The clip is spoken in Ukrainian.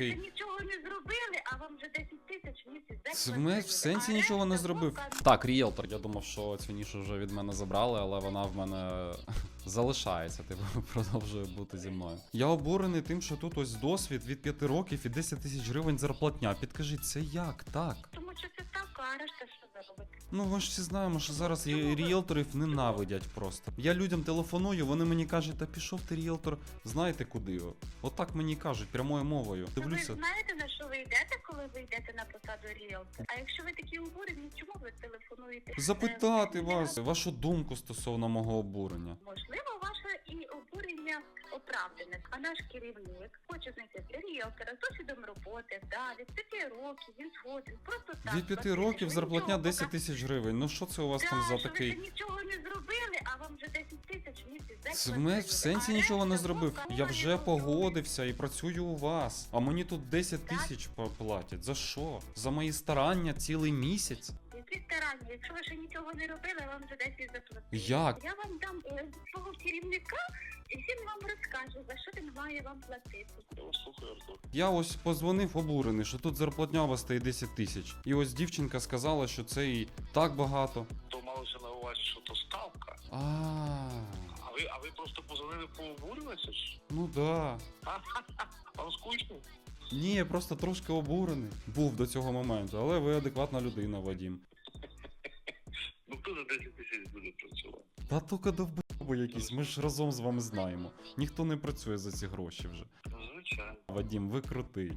Ви Окей. нічого не зробили, а вам вже 10 тисяч в місяць. Це ми в сенсі нічого не зробив. Так, ріелтор, я думав, що цю нішу вже від мене забрали, але вона в мене залишається, типу, продовжує бути зі мною. Я обурений тим, що тут ось досвід від 5 років і 10 тисяч гривень зарплатня. Підкажіть, це як так? Тому що це а решта що заробити? Ну ми ж всі знаємо, що зараз ріелторів ненавидять просто. Я людям телефоную, вони мені кажуть, та пішов ти ріелтор, знаєте куди? Отак мені кажуть, прямою мовою. Ви знаєте, на що ви йдете, коли ви йдете на посаду ріелтора? А якщо ви такі обурені, чому ви телефонуєте? Запитати Е, вас, вашу думку стосовно мого обурення. Можливо, оправдане, а наш керівник хоче знайти ріелтора з досвідом роботи, да, від 5 років, він згоден, просто так. Від 5 років зарплатня нічого 10 тисяч гривень. Ну що це у вас там за що такий. ви нічого не зробили, а вам вже 10 тисяч в місяць. ми в сенсі нічого не зробив. Я вже погодився і працюю у вас. А мені тут 10 тисяч платять. За що? За мої старання цілий місяць. Які старання? Якщо ви ще нічого не робили, вам вже 10 заплатили. Як? Я вам дам е, свого керівника, вам за що він має вам платити. Я вас слухаю, Артур. Я ось позвонив обурений, що тут зарплатня у вас стає 10 тисяч. І ось дівчинка сказала, що це і так багато. То малося на увазі, що то ставка. А, А ви, а ви просто позвонили пообурюватися? ж? ну да. Вам скучно? Ні, я просто трошки обурений. Був до цього моменту, але ви адекватна людина, Вадім. Ну хто за 10 тисяч буде працювати? Та тільки довбойоби якісь, ми ж разом з вами знаємо. Ніхто не працює за ці гроші вже. Ну, звичайно. Вадім, ви крутий.